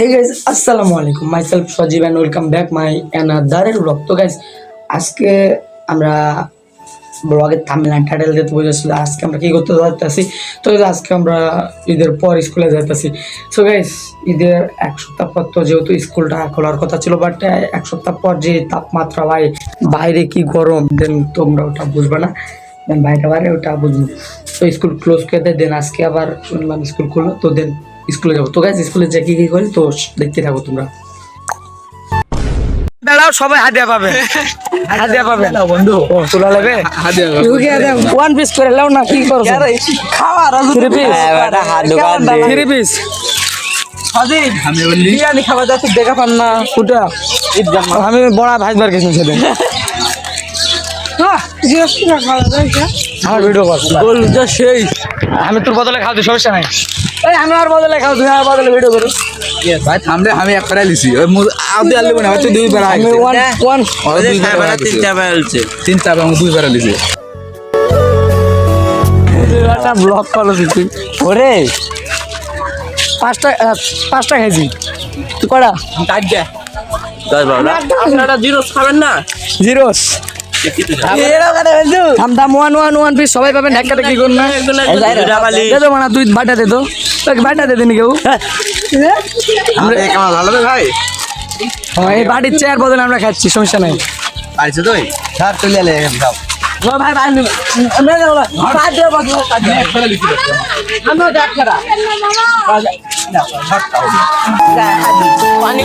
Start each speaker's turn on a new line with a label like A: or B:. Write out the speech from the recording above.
A: Hey guys, আসসালামু আলাইকুম myself Sajib and welcome back my অ্যানাদারের blog তো গাইজ আজকে আমরা ব্লগের থামলাইন টাইটেল দিতে বুঝেছিল আজকে আমরা কী করতে যাইতেছি? তো আজকে আমরা ঈদের পর স্কুলে যাইতেছি। সো গাইজ ঈদের এক সপ্তাহ পর তো যেহেতু স্কুলটা খোলার কথা ছিল বাট এক সপ্তাহ পর যে তাপমাত্রা ভাই বাইরে কি গরম দেন তোমরা ওটা বুঝবে না। দেন বাইরে বাইরে ওটা বুঝব। তো স্কুল ক্লোজ করে দেয় দেন আজকে আবার শুনলাম স্কুল খুললো তো দেন স্কুলে যাব। তো গাইজ স্কুলে যে কি কি করি তো দেখতে থাকো তোমরা। দাঁড়াও সবাই হাতিয়া পাবে। হাতিয়া পাবে। বন্ধু। ও তোলা লাগবে? ওয়ান পিস করে লাও না কি করো three piece three piece biryani খাওয়া যাচ্ছে দেখা পান না। কুটা আমি বড়া ভাজবার গেছিলাম সেদিন। আমার ভিডিও কর সেই আমি তোর বদলে খাওয়া সমস্যা নাই। এই আমি আর বদলে খাও তুই আমার বদলে ভিডিও করো।
B: ভাই থামলে আমি এক পেড়া লিছি ওই মনে হচ্ছে দুই পেড়া
A: আমি ওয়ান ওয়ান
B: ওরা দুই পেড়া তিন আমি দুই লিছি
A: একটা ব্লগ করো তুই ওরে পাঁচটা পাঁচটা খেয়েছি। তুই কটা জিরোস। থাম থাম ওয়ান পিস সবাই পাবেন ঢাকাতে কি না দে দে মানা বাটা দে তো তোকে বাটা দে কেউ এই বাটির চেয়ার বদলে আমরা খাচ্ছি সমস্যা নাই পানি